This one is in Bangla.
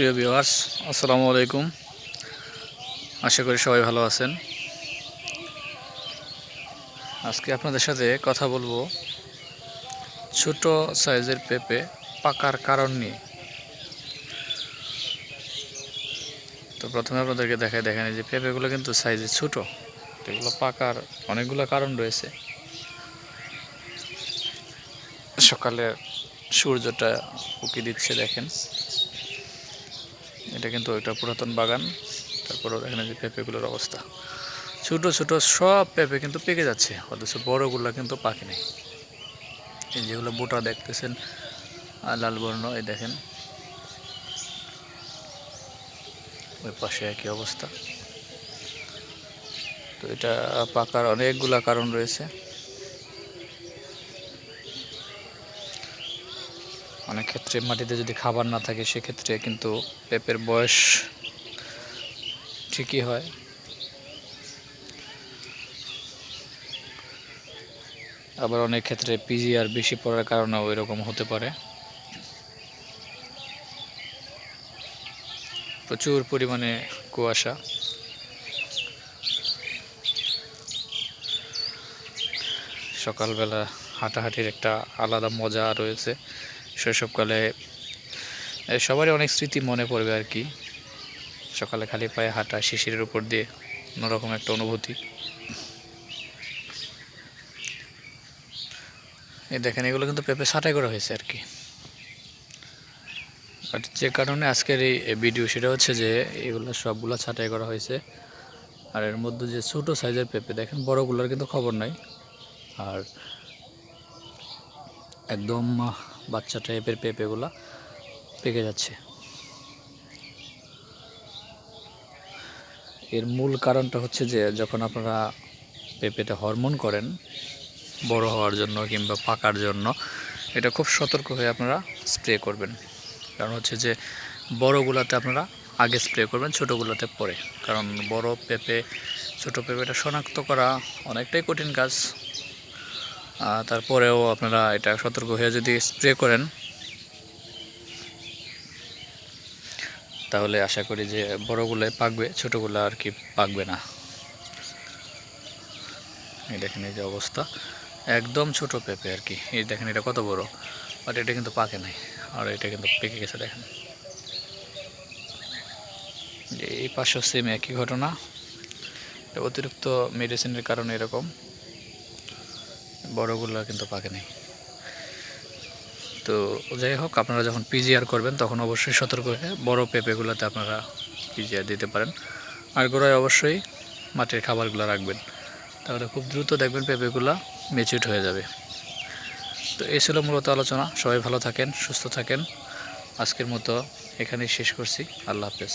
প্রিয় ভিউয়ার্স আসসালামু আলাইকুম। আশা করি সবাই ভালো আছেন। আজকে আপনাদের সাথে কথা বলব ছোট সাইজের পেঁপে পাকার কারণ নিয়ে। তো প্রথমে আপনাদেরকে দেখায় দেখেন যে পেঁপেগুলো কিন্তু সাইজে ছোট। এগুলো পাকার অনেকগুলো কারণ রয়েছে। সকালে সূর্যটা উকি দিচ্ছে, দেখেন। এটা কিন্তু একটা পুরাতন বাগান। তারপরেও দেখেন যে পেঁপেগুলোর অবস্থা। ছোট ছোট সব পেঁপে কিন্তু পেকে যাচ্ছে, অথচ বড়গুলো কিন্তু পাকে নেই। এই যেগুলো বোটা দেখতেছেন লাল বর্ণ, এই দেখেন। ওই পাশে একই অবস্থা। তো এটা পাকার অনেকগুলা কারণ রয়েছে। অনেক ক্ষেত্রে মাটিতে যদি খাবার না থাকে, সেক্ষেত্রে কিন্তু পেঁপের বয়স ঠিকই হয়। আবার অনেক ক্ষেত্রে পিজি আর বেশি পড়ার কারণেও এরকম হতে পারে। প্রচুর পরিমাণে কুয়াশা। সকালবেলা হাঁটাহাঁটির একটা আলাদা মজা রয়েছে। শৈশবকালে সবারই অনেক স্মৃতি মনে পড়বে আর কি। সকালে খালি পায়ে হাঁটা, শিশিরের উপর দিয়ে অন্যরকম একটা অনুভূতি। এই দেখেন, এগুলো কিন্তু পেঁপে ছাঁটাই করা হয়েছে আর কি। বাট যে কারণে আজকের এই ভিডিও সেটা হচ্ছে যে, এগুলো সবগুলো ছাঁটাই করা হয়েছে। আর এর মধ্যে যে ছোটো সাইজের পেঁপে, দেখেন, বড়গুলোর কিন্তু খবর নাই। আর একদম বাচ্চা টাইপের পেঁপেগুলা পেকে যাচ্ছে। এর মূল কারণটা হচ্ছে যে, যখন আপনারা পেঁপেতে হরমোন করেন, বড় হওয়ার জন্য কিংবা পাকার জন্য, এটা খুব সতর্ক হয়ে আপনারা স্প্রে করবেন। কারণ হচ্ছে যে, বড়গুলাতে আপনারা আগে স্প্রে করবেন, ছোটোগুলোতে পরে। কারণ বড় পেঁপে, ছোটো পেঁপেটা শনাক্ত করা অনেকটাই কঠিন কাজ। তারপরেও আপনারা এটা সতর্ক হয়ে যদি স্প্রে করেন, তাহলে আশা করি যে বড়গুলোয় পাকবে, ছোটোগুলো আর কি পাকবে না। এই দেখেন এই যে অবস্থা, একদম ছোট পেঁপে আর কি। এই দেখেন এটা কত বড়, বাট এটা কিন্তু পাকে নাই, আর এটা কিন্তু পেকে গেছে, দেখেন। এই পাশেও সেম একই ঘটনা অতিরিক্ত মেডিসিনের কারণে এরকম। বড়গুলো কিন্তু পাকে নেই। তো যাই হোক, আপনারা যখন পিজিআর করবেন, তখন অবশ্যই সতর্ক হয়ে বড় পেঁপেগুলোতে আপনারা পিজিআর দিতে পারেন। আর গোড়ায় অবশ্যই মাটির খাবারগুলো রাখবেন। তাহলে খুব দ্রুত দেখবেন পেঁপেগুলো মেচিউড হয়ে যাবে। তো এই ছিল মূলত আলোচনা। সবাই ভালো থাকেন, সুস্থ থাকেন। আজকের মতো এখানেই শেষ করছি। আল্লাহ হাফেজ।